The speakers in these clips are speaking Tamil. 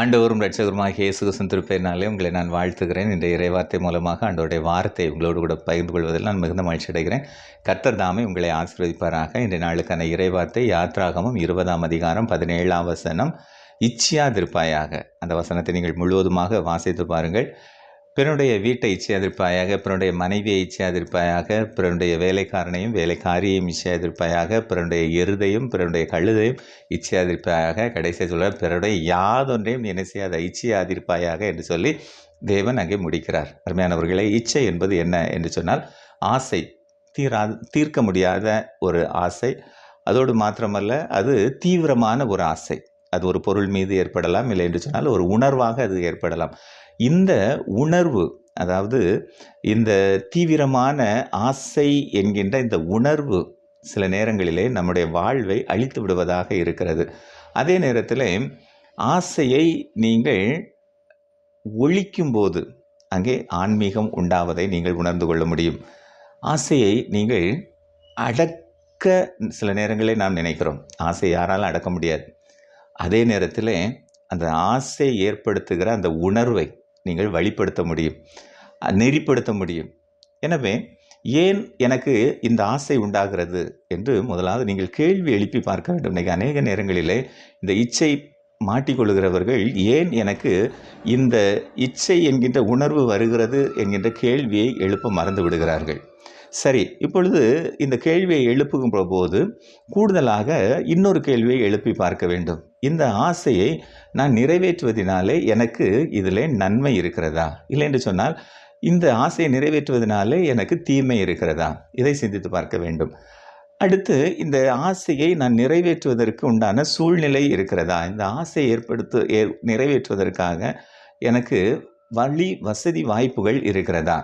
ஆண்டவரும் ரட்சகருமாக இயேசு கிறிஸ்துவின் உங்களை நான் வாழ்த்துகிறேன். இந்த இறைவார்த்தை மூலமாக ஆண்டோடைய வார்த்தை உங்களோடு கூட பகிர்ந்து கொள்வதில் நான் மிகுந்த மகிழ்ச்சி அடைகிறேன். கர்த்தர் தாமே உங்களை ஆசீர்வதிப்பாராக. இன்றைய நாளுக்கான இறைவார்த்தை யாத்ராகமும் இருபதாம் அதிகாரம் பதினேழாம் வசனம். இச்சியாதிருப்பாயாக. அந்த வசனத்தை நீங்கள் முழுவதுமாக வாசித்து பாருங்கள். பிறனுடைய வீட்டை இச்சையாதிருப்பாயாக பிறனுடைய மனைவியை இச்சையாதிருப்பாயாக பிறனுடைய வேலைக்காரனையும் வேலைக்காரியையும் இச்சையாதிருப்பாயாக பிறனுடைய எருதையும் பிறனுடைய கழுதையும் இச்சையாதிருப்பாயாக கடைசியாக சொல்ல பிறனுடைய யாதொன்றையும் நீ என்ன செய்யாத இச்சையாதிருப்பாயாக என்று சொல்லி தேவன் அங்கே முடிக்கிறார். அருமையானவர்களே இச்சை என்பது என்ன என்று சொன்னால் ஆசை. தீரா தீர்க்க முடியாத ஒரு ஆசை. அதோடு மாத்திரமல்ல அது தீவிரமான ஒரு ஆசை. அது ஒரு பொருள் மீது ஏற்படலாம் இல்லை என்று சொன்னால் ஒரு உணர்வாக அது ஏற்படலாம். இந்த உணர்வு அதாவது இந்த தீவிரமான ஆசை என்கின்ற இந்த உணர்வு சில நேரங்களிலே நம்முடைய வாழ்வை அழித்து விடுவதாக இருக்கிறது. அதே நேரத்தில் ஆசையை நீங்கள் ஒழிக்கும்போது அங்கே ஆன்மீகம் உண்டாவதை நீங்கள் உணர்ந்து கொள்ள முடியும். ஆசையை நீங்கள் அடக்க சில நேரங்களில் நாம் நினைக்கிறோம். ஆசை யாராலும் அடக்க முடியாது. அதே நேரத்தில் அந்த ஆசை ஏற்படுத்துகிற அந்த உணர்வை நீங்கள் வழிப்படுத்த முடியும் நெறிப்படுத்த முடியும். எனவே ஏன் எனக்கு இந்த ஆசை உண்டாகிறது என்று முதலாவது நீங்கள் கேள்வி எழுப்பி பார்க்க வேண்டும். இன்றைக்கி அநேக நேரங்களிலே இந்த இச்சை மாட்டிக்கொள்கிறவர்கள் ஏன் எனக்கு இந்த இச்சை என்கின்ற உணர்வு வருகிறது என்கின்ற கேள்வியை எழுப்ப மறந்து விடுகிறார்கள். சரி இப்பொழுது இந்த கேள்வியை எழுப்புகின்ற போது கூடுதலாக இன்னொரு கேள்வியை எழுப்பி பார்க்க வேண்டும். இந்த ஆசையை நான் நிறைவேற்றுவதனாலே எனக்கு இதில் நன்மை இருக்கிறதா? இல்லை என்று சொன்னால் இந்த ஆசையை நிறைவேற்றுவதனாலே எனக்கு தீமை இருக்கிறதா? இதை சிந்தித்து பார்க்க வேண்டும். அடுத்து இந்த ஆசையை நான் நிறைவேற்றுவதற்கு உண்டான சூழ்நிலை இருக்கிறதா? இந்த ஆசையை ஏற்படுத்த ஏ நிறைவேற்றுவதற்காக எனக்கு வழி வசதி வாய்ப்புகள் இருக்கிறதா?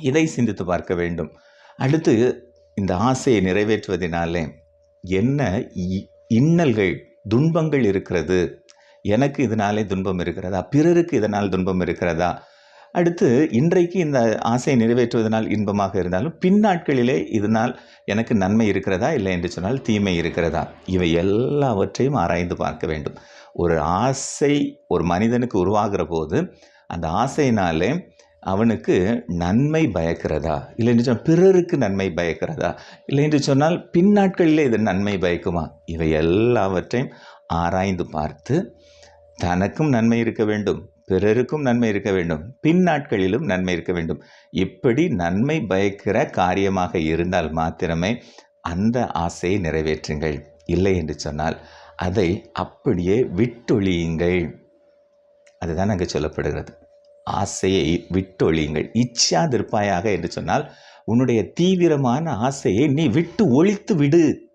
இதை சிந்தித்து பார்க்க வேண்டும். அடுத்து இந்த ஆசையை நிறைவேற்றுவதனாலே என்ன இன்னல்கள் துன்பங்கள் இருக்கிறது. எனக்கு இதனாலே துன்பம் இருக்கிறதா? பிறருக்கு இதனால் துன்பம் இருக்கிறதா? அடுத்து இன்றைக்கு இந்த ஆசையை நிறைவேற்றுவதனால் இன்பமாக இருந்தாலும் பின்னாட்களிலே இதனால் எனக்கு நன்மை இருக்கிறதா? இல்லை என்று சொன்னால் தீமை இருக்கிறதா? இவை எல்லாவற்றையும் ஆராய்ந்து பார்க்க வேண்டும். ஒரு ஆசை ஒரு மனிதனுக்கு உருவாகிற போது அந்த ஆசையினாலே அவனுக்கு நன்மை பயக்கிறதா? இல்லை என்று சொன்னால் பிறருக்கு நன்மை பயக்கிறதா? இல்லை என்று சொன்னால் பின்னாட்களில் இது நன்மை பயக்குமா? இவை எல்லாவற்றையும் ஆராய்ந்து பார்த்து தனக்கும் நன்மை இருக்க வேண்டும் பிறருக்கும் நன்மை இருக்க வேண்டும் பின்னாட்களிலும் நன்மை இருக்க வேண்டும். இப்படி நன்மை பயக்கிற காரியமாக இருந்தால் மாத்திரமே அந்த ஆசையை நிறைவேற்றுங்கள். இல்லை என்று சொன்னால் அதை அப்படியே விட்டொழியுங்கள். அதுதான் அங்கே சொல்லப்படுகிறது. ஆசையை விட்டொழியுங்கள். இச்சாதிருப்பாயாக என்று சொன்னால் உன்னுடைய தீவிரமான ஆசையை நீ விட்டு ஒழித்து விடு.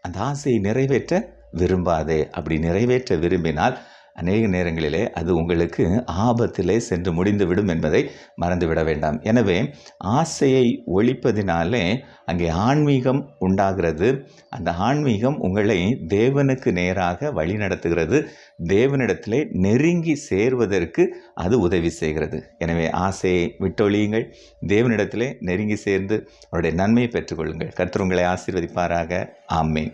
அந்த ஆசையை நிறைவேற்ற விரும்பாதே. அப்படி நிறைவேற்ற விரும்பினால் அநேக நேரங்களிலே அது உங்களுக்கு ஆபத்திலே சென்று முடிந்துவிடும் என்பதை மறந்துவிட வேண்டாம். எனவே ஆசையை ஒழிப்பதினாலே அங்கே ஆன்மீகம் உண்டாகிறது. அந்த ஆன்மீகம் உங்களை தேவனுக்கு நேராக வழி நடத்துகிறது தேவனிடத்திலே நெருங்கி சேர்வதற்கு அது உதவி செய்கிறது. எனவே ஆசையை விட்டொழியுங்கள். தேவனிடத்திலே நெருங்கி சேர்ந்து அவருடைய நன்மையை பெற்றுக்கொள்ளுங்கள். கர்த்தர் உங்களை ஆசீர்வதிப்பாராக. ஆமேன்.